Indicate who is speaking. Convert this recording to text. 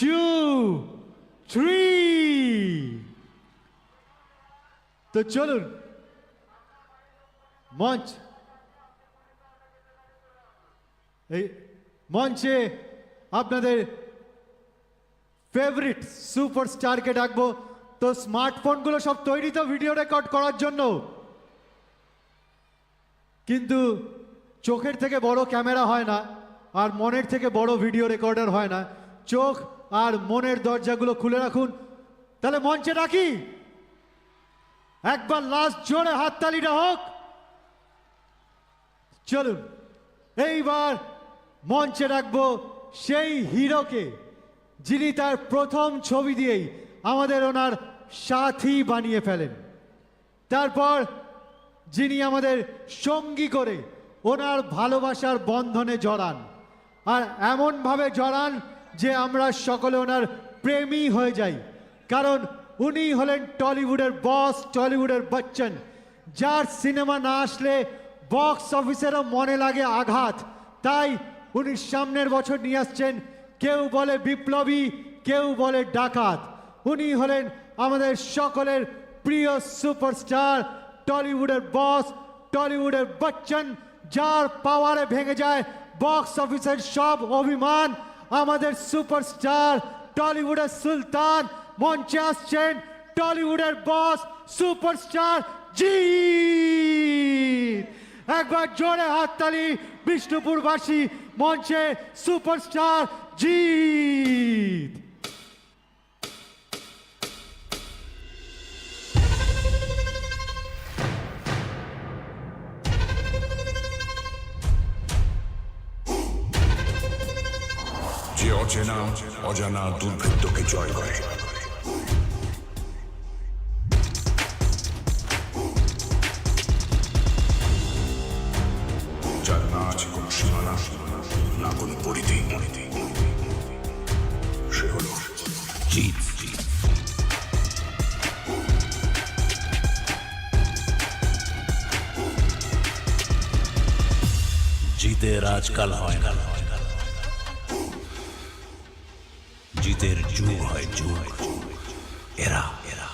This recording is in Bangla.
Speaker 1: two, three. তো চলুন মঞ্চ এই মঞ্চে আপনাদের ফেভারিট সুপারস্টারকে ডাকবো। তো স্মার্টফোনগুলো সব তৈরি তো ভিডিও রেকর্ড করার জন্য। কিন্তু চোখের থেকে বড় ক্যামেরা হয় না আর মনের থেকে বড় ভিডিও রেকর্ডার হয় না। চোখ আর মনের দরজাগুলো খুলে রাখুন। তাহলে মঞ্চে ডাকি। একবার লাস্ট জোরে হাততালিটা হোক। চলুন, এইবার মঞ্চে রাখব সেই হিরোকে, যিনি তার প্রথম ছবি দিয়েই আমাদের ওনার সাথী বানিয়ে ফেলেন। তারপর যিনি আমাদের সঙ্গী করে ওনার ভালোবাসার বন্ধনে জড়ান, আর এমনভাবে জড়ান যে আমরা সকলে ওনার প্রেমী হয়ে যাই। কারণ উনি হলেন টলিউডের বস, টলিউডের বচ্চন। যার সিনেমা না আসলে বক্স অফিসেরও মনে লাগে আঘাত। তাই উনি সামনের বছর নিয়ে আসছেন কেউ বলে বিপ্লবী, কেউ বলে ডাকাত। উনি হলেন আমাদের সকলের প্রিয় সুপারস্টার, টলিউডের বস, টলিউডের বচ্চন, যার পাওয়ারে ভেঙে যায় বক্স অফিসের সব অভিমান। আমাদের সুপারস্টার টলিউডের সুলতান মঞ্চে আসছেন টলিউডের বস সুপারস্টার জি একবার জোরে হাততালি বিষ্ণুপুরবাসী মঞ্চে সুপারস্টার জিৎ।
Speaker 2: যে অচেনা, অজানা দুর্ভেদ্যকে জয় করে। যার না আছে সীমানা, না পরিধি। সে হল জিত
Speaker 3: জিতের আজকাল হয় না। জিতের যুগ হয় যুগ। এরা এরা।